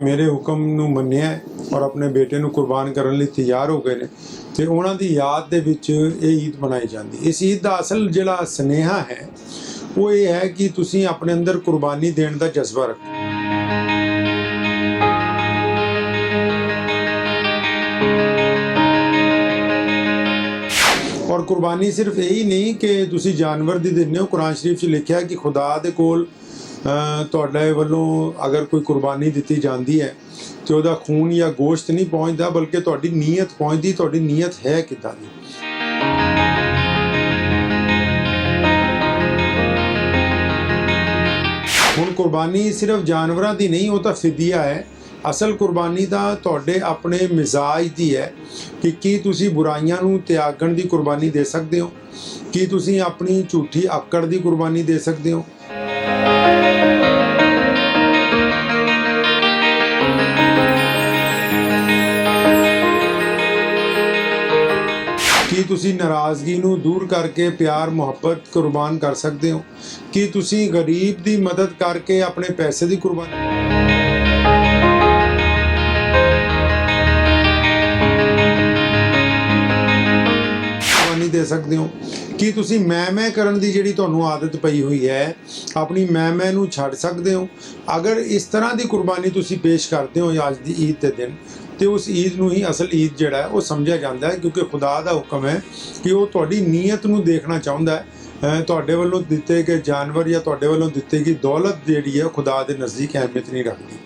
ਮੇਰੇ ਹੁਕਮ ਨੂੰ ਮੰਨਿਆ ਔਰ ਆਪਣੇ ਬੇਟੇ ਨੂੰ ਕੁਰਬਾਨ ਕਰਨ ਲਈ ਤਿਆਰ ਹੋ ਗਏ ਨੇ ਤੇ ਉਹਨਾਂ ਦੀ ਯਾਦ ਦੇ ਵਿੱਚ ਇਹ ਈਦ ਮਨਾਈ ਜਾਂਦੀ। ਇਸ ਈਦ ਦਾ ਅਸਲ ਜਿਹੜਾ ਸਨੇਹਾ ਹੈ, ਉਹ ਇਹ ਹੈ ਕਿ ਤੁਸੀਂ ਆਪਣੇ ਅੰਦਰ ਕੁਰਬਾਨੀ ਦੇਣ ਦਾ ਜਜ਼ਬਾ ਰੱਖੋ। ਔਰ ਕੁਰਬਾਨੀ ਸਿਰਫ ਇਹੀ ਨਹੀਂ ਕਿ ਤੁਸੀਂ ਜਾਨਵਰ ਦੀ ਦਿੰਦੇ ਹੋ। ਕੁਰਾਨ ਸ਼ਰੀਫ 'ਚ ਲਿਖਿਆ ਕਿ ਖੁਦਾ ਦੇ ਕੋਲ ਤੁਹਾਡੇ ਵੱਲੋਂ ਅਗਰ ਕੋਈ ਕੁਰਬਾਨੀ ਦਿੱਤੀ ਜਾਂਦੀ ਹੈ ਤੇ ਉਹਦਾ ਖੂਨ ਜਾਂ ਗੋਸ਼ਤ ਨਹੀਂ ਪਹੁੰਚਦਾ, ਬਲਕਿ ਤੁਹਾਡੀ ਨੀਅਤ ਪਹੁੰਚਦੀ, ਤੁਹਾਡੀ ਨੀਅਤ ਹੈ ਕਿੱਦਾਂ ਦੀ? ਹੁਣ ਕੁਰਬਾਨੀ ਸਿਰਫ ਜਾਨਵਰਾਂ ਦੀ ਨਹੀਂ, ਉਹ ਤਾਂ ਫਿਦਿਆ ਹੈ। ਅਸਲ ਕੁਰਬਾਨੀ ਤਾਂ ਤੁਹਾਡੇ ਆਪਣੇ ਮਿਜ਼ਾਜ ਦੀ ਹੈ ਕਿ ਕੀ ਤੁਸੀਂ ਬੁਰਾਈਆਂ ਨੂੰ ਤਿਆਗਣ ਦੀ ਕੁਰਬਾਨੀ ਦੇ ਸਕਦੇ ਹੋ? ਕੀ ਤੁਸੀਂ ਆਪਣੀ ਝੂਠੀ ਆਕੜ ਦੀ ਕੁਰਬਾਨੀ ਦੇ ਸਕਦੇ ਹੋ? ਤੁਸੀਂ ਨਾਰਾਜ਼ਗੀ ਨੂੰ ਦੂਰ ਕਰਕੇ ਪਿਆਰ, ਮੁਹੱਬਤ, ਕੁਰਬਾਨ ਕਰ ਸਕਦੇ ਹੋ। ਕੀ ਤੁਸੀਂ ਗਰੀਬ ਦੀ ਮਦਦ ਕਰਕੇ ਆਪਣੇ ਪੈਸੇ ਦੀ ਕੁਰਬਾਨੀ ਕੁਰਬਾਨੀ ਦੇ ਸਕਦੇ ਹੋ। ਕੀ ਤੁਸੀਂ ਮੈਂ ਮੈਂ ਕਰਨ ਦੀ ਜਿਹੜੀ ਤੁਹਾਨੂੰ ਆਦਤ ਪਈ ਹੋਈ ਹੈ, ਆਪਣੀ ਮੈਂ ਮੈਂ ਨੂੰ ਛੱਡ ਸਕਦੇ ਹੋ? ਅਗਰ ਇਸ ਤਰ੍ਹਾਂ ਦੀ ਕੁਰਬਾਨੀ ਤੁਸੀਂ ਪੇਸ਼ ਕਰਦੇ ਹੋ ਅੱਜ ਦੀ ਈਦ ਦੇ ਦਿਨ ਤੇ ਉਸ ਈਦ ਨੂੰ ਹੀ ਅਸਲ ਈਦ ਜਿਹੜਾ ਉਹ ਸਮਝਿਆ ਜਾਂਦਾ ਹੈ, ਕਿਉਂਕਿ ਖੁਦਾ ਦਾ ਹੁਕਮ ਹੈ ਕਿ ਉਹ ਤੁਹਾਡੀ ਨੀਅਤ ਨੂੰ ਦੇਖਣਾ ਚਾਹੁੰਦਾ ਹੈ। ਤੁਹਾਡੇ ਵੱਲੋਂ ਦਿੱਤੇ ਗਏ ਜਾਨਵਰ ਜਾਂ ਤੁਹਾਡੇ ਵੱਲੋਂ ਦਿੱਤੀ ਗਈ ਦੌਲਤ ਜਿਹੜੀ ਹੈ, ਉਹ ਖੁਦਾ ਦੇ ਨਜ਼ਦੀਕ ਅਹਿਮੀਅਤ ਨਹੀਂ ਰੱਖਦੀ।